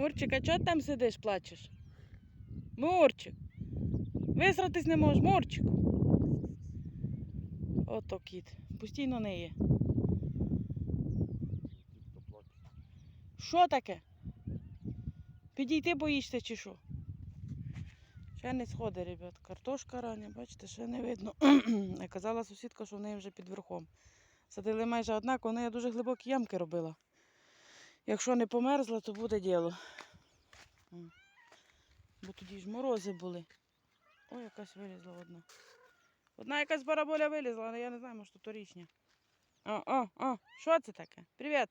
Мурчик, а чого там сидиш, плачеш? Мурчик. Висратись не можеш, Мурчик. Ото кіт. Постійно не є. Що таке? Підійти боїшся чи що? Ще не сходить, ребят. Картошка рання, бачите, ще не видно. Казала сусідка, що в неї вже під верхом. Садили майже однаково, але я дуже глибокі ямки робила. Якщо не померзла, то буде діло. Бо тоді ж морози були. Ой, якась вилізла одна. Одна якась бараболя вилізла, але я не знаю, може то торічня. О, о, о, що це таке? Привіт.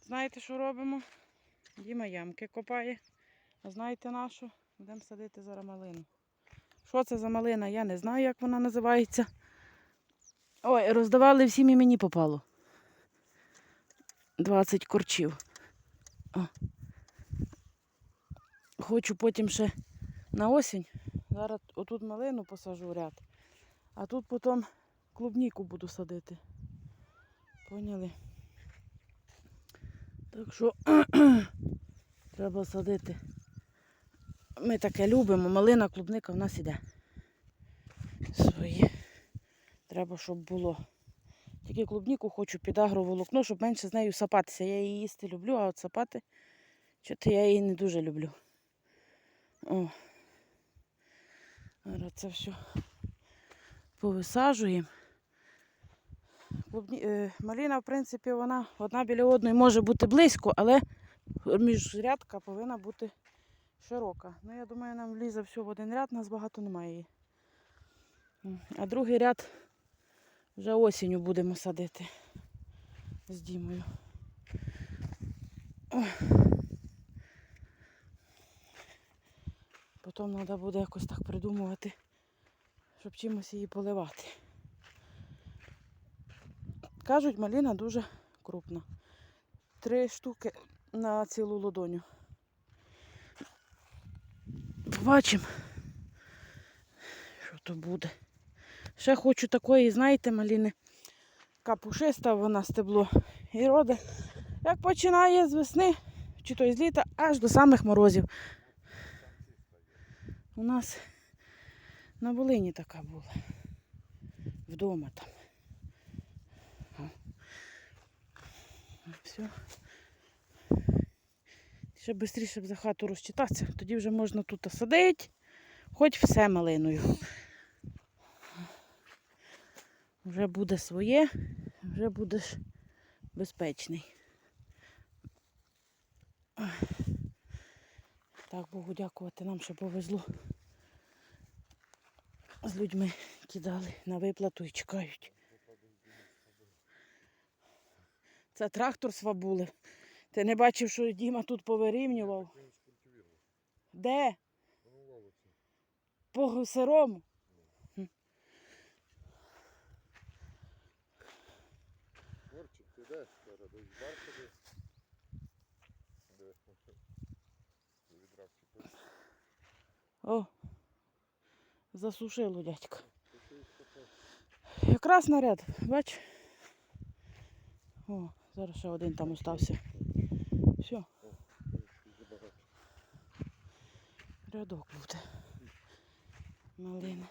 Знаєте, що робимо? Діма ямки копає. А знаєте нашу? Будемо садити зараз малину. Що це за малина? Я не знаю, як вона називається. Ой, роздавали всім і мені попало. 20 корчів. О. Хочу потім ще на осінь. Зараз отут малину посажу ряд, а тут потім клубніку буду садити. Поняли? Так що треба садити. Ми таке любимо. Малина, клубника в нас іде. Свої. Треба, щоб було. Тільки клубніку хочу під агроволокно, щоб менше з нею сапатися. Я її їсти люблю, а от сапати, чого я її не дуже люблю. О. Зараз це все повисаджуємо. Клубні... е, Маліна, в принципі, вона одна біля одної може бути близько, але міжрядка повинна бути широка. Ну, я думаю, нам влізе все в один ряд, нас багато немає її. А другий ряд вже осінню будемо садити з Дімою. Потім треба буде якось так придумувати, щоб чимось її поливати. Кажуть, маліна дуже крупна. Три штуки на цілу ладоню. Побачимо, що то буде. Ще хочу такої, знаєте, маліни. Капушиста вона стебло. І роде. Як починає з весни, чи то з літа, аж до самих морозів. У нас на Волині така була. Вдома там. Все. Ще швидше б за хату розчитатися, тоді вже можна тут садити, хоч все малиною. Вже буде своє, вже будеш безпечний. Так, Богу дякувати, нам ще повезло. З людьми кидали на виплату і чекають. Це трактор свабули. Ти не бачив, що Діма тут повирівнював? Де? По сирому. Морчик, ти де? Зараз десь бар ходи. Де? Відра вчепив. О, засушило дядька. Якраз наряд, бач. О, зараз ще один там остався. Все, рядок буде. Малина.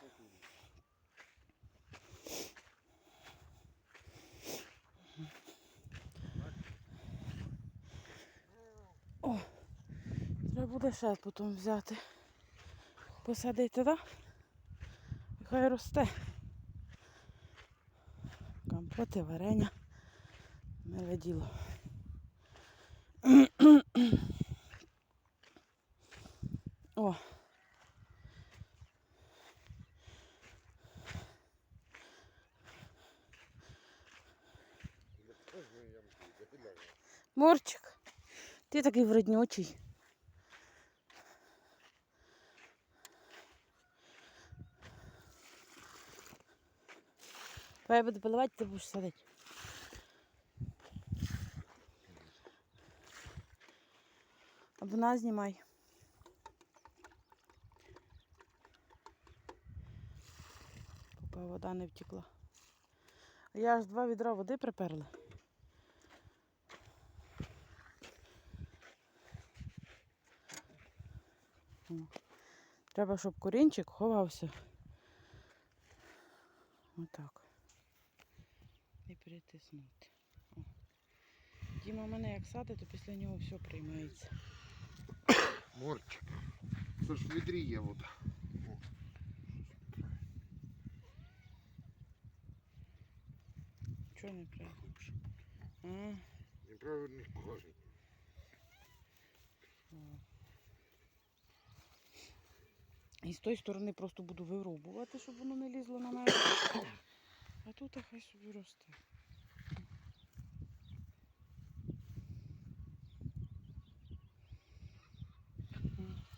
О, треба буде ще потім взяти. Посадити, так? Хай росте. Компоти, варення. Миле діло. О. Морчик, ти такий вреднючий. я буду поливати, ти будеш садити. Вона знімай. Попа вода не втекла. Я аж два відра води приперла. Треба, щоб корінчик ховався. Отак. І перетиснути. О. Діма мене як садить, то після нього все приймається. Морчик. Це ж в відрі є вода. О. Чого не правильно? А, Неправильний о. І з тої сторони просто буду вирубувати, щоб воно не лізло на мене. А тут хай собі росте.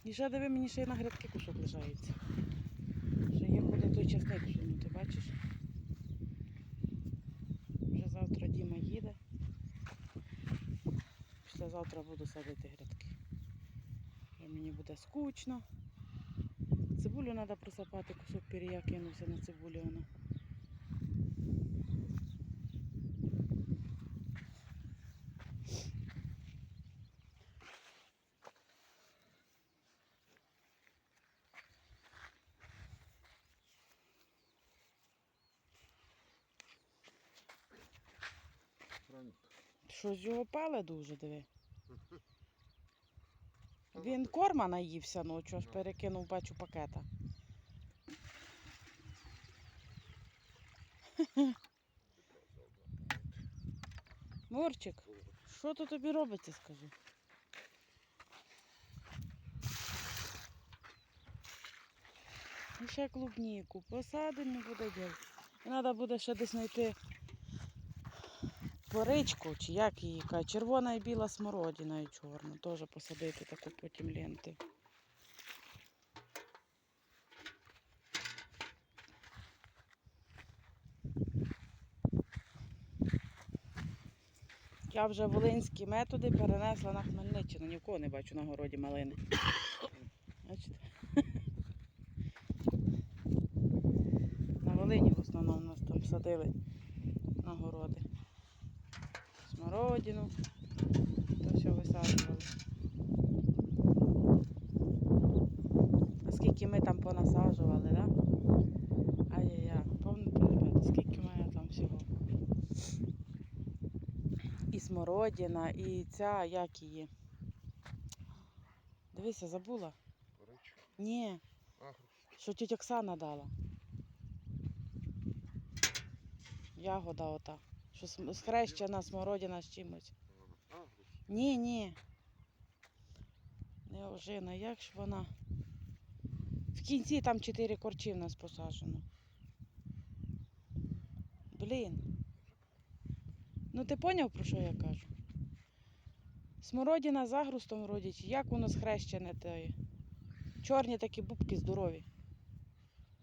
І ще диви, мені ще й на грядки кусок лишається. Ще є куди той часник сунути, бачиш? Вже завтра Діма їде. Післязавтра буду садити грядки. Вже мені буде скучно. Цибулю треба присипати, кусок пір'я кинувся на цибулю. Воно. Щось його пале дуже, диви. Він корма наївся ночі, аж Ну. перекинув, бачу, пакета. Мурчик, що тут тобі робиться, скажи? І ще клубніку. Посадимо, буде діл. І треба буде ще десь знайти поричку, чи як її кажуть, червона і біла смородина і чорна. Теж посадити таку потім ленти. Я вже волинські методи перенесла на Хмельниччину. Ні в кого не бачу на городі малини. Бачите? На Волині в основному нас там садили на городи. Смородину. То все висаджували. Скільки ми там понасаджували, да? Ай-яй-яй, помните, ребята, скільки в мене там всього. І смородина, і ця, як її. Дивися, забула. Коротше. Ні, Агрус. що тітя Оксана дала. Ягода ота. Що схрещена смородина з чимось. Ні, ні. Не ожина, як ж вона? В кінці там чотири корчі в нас посаджено. Блін. Ну ти поняв, про що я кажу? Смородина з агрустом родять, як воно схрещене те. Чорні такі бубки здорові.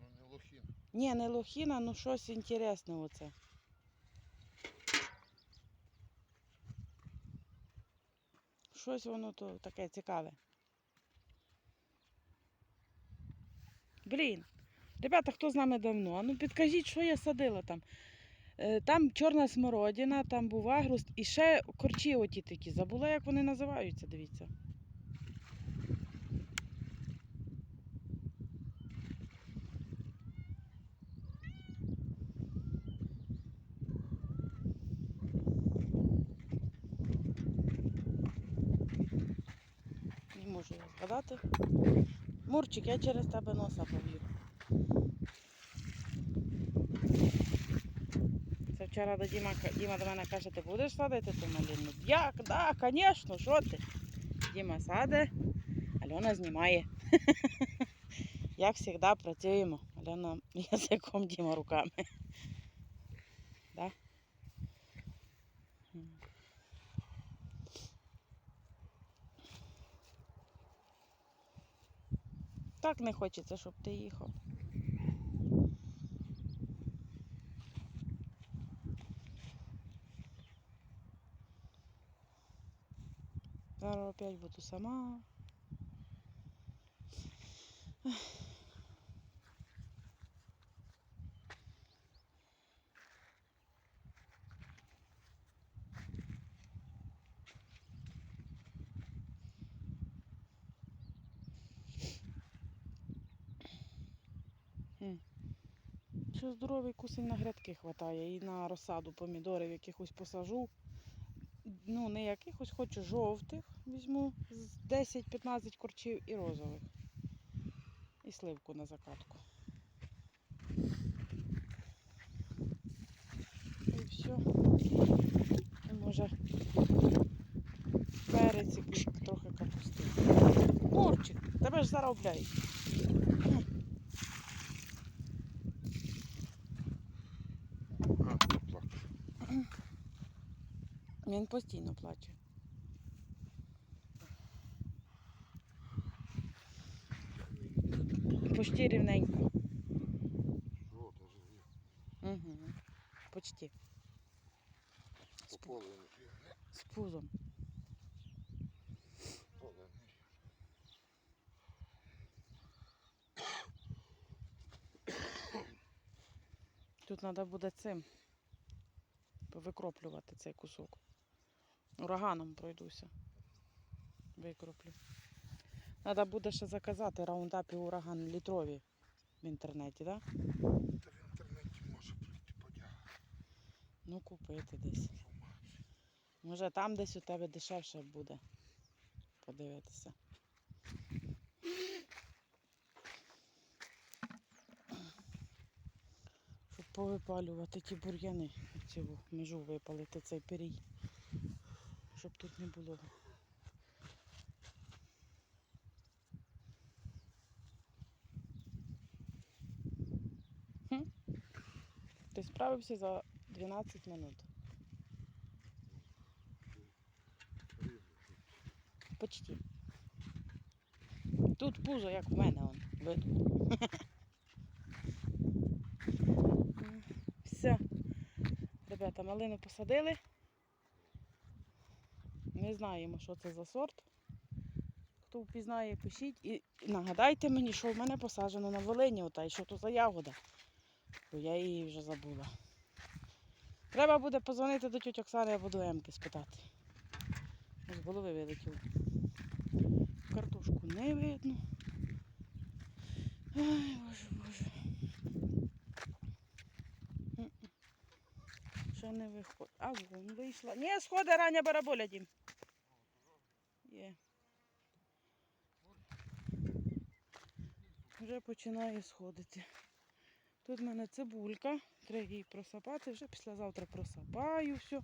Ну не лохін. Ні, не лохіна, ну щось інтересне оце. Щось воно то таке цікаве. Блін, ребята, хто з нами давно? Ну підкажіть, що я садила там. Е, Там чорна смородина, там був агруст і ще корчі оті такі. Забула, як вони називаються, дивіться. Не можу. Мурчик, я через тебе носа повів. Це вчора до Діма, Діма до мене каже, ти будеш садити ту малину? Як? Да, звісно, що ти? Діма саде, Альона знімає. Як завжди працюємо. Альона язиком, Діма руками. Так не хочеться, щоб ти їхав. Зараз опять буду сама. Що здоровий кусень на грядки хватає і на розсаду помідорів якихось посажу. Ну, не якихось, хочу жовтих візьму з 10-15 корчів і розових. І сливку на закатку. І все. І може перець трохи капусти. Мурчик, тебе ж заробляють. А, хто плакав? Він постійно плаче. Почти рівненько. Угу. Почти. З пузом. Не рівне. Тут треба буде цим повикроплювати цей кусок. Ураганом пройдуся. Викроплю. Треба буде ще заказати раундапі ураган літрові в інтернеті, так? Да? В інтернеті може прийти подяга. Ну, купити десь. Може там десь у тебе дешевше буде. Подивитися. Щоб повипалювати ті бур'яни, цю межу випалити цей пирій. Щоб тут не було. Ти справився за 12 минут. Почти. Тут пузо, як в мене, он, видно. Все. Ребята, малину посадили. Не знаємо, що це за сорт. Хто впізнає, пишіть. І нагадайте мені, що в мене посаджено на Волині, ота, і що то за ягода. Бо я її вже забула. Треба буде позвонити до тьоті Оксани або до Емки спитати. З голови вилетів. Картошку не видно. Ай, боже, боже. Ще не виходить. А вон вийшла. Ні, сходи рання бараболя, Дім. Є. Вже починає сходити. Тут в мене цибулька. Треба її просапати. Вже післязавтра просапаю все.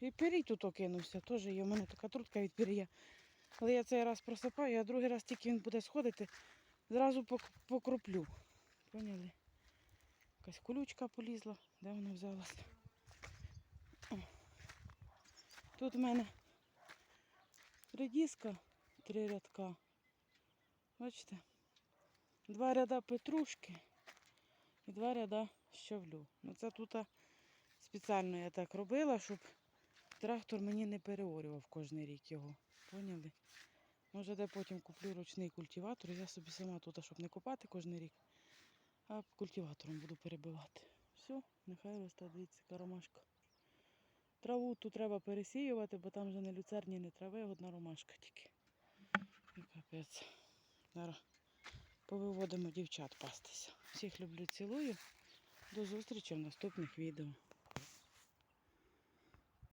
І пирій тут окинувся. Теж є. У мене така трутка від пір'я. Але я цей раз просипаю, а другий раз тільки він буде сходити, зразу пок- покроплю. Поняли? Якась колючка полізла, де вона взялася. О. Тут в мене редіска, три рядка. Бачите? Два ряда петрушки і два ряда щавлю. Ну це тут спеціально я так робила, щоб трактор мені не переорював кожен рік його. Поняли? Може, де потім куплю ручний культиватор, я собі сама тут, щоб не копати кожен рік, а культиватором буду перебивати. Все, нехай росте, дивіться, яка ромашка. Траву тут треба пересіювати, бо там вже не люцерні, не трави, одна ромашка тільки. І капець. Зараз повиводимо дівчат пастися. Всіх люблю, цілую. До зустрічі в наступних відео.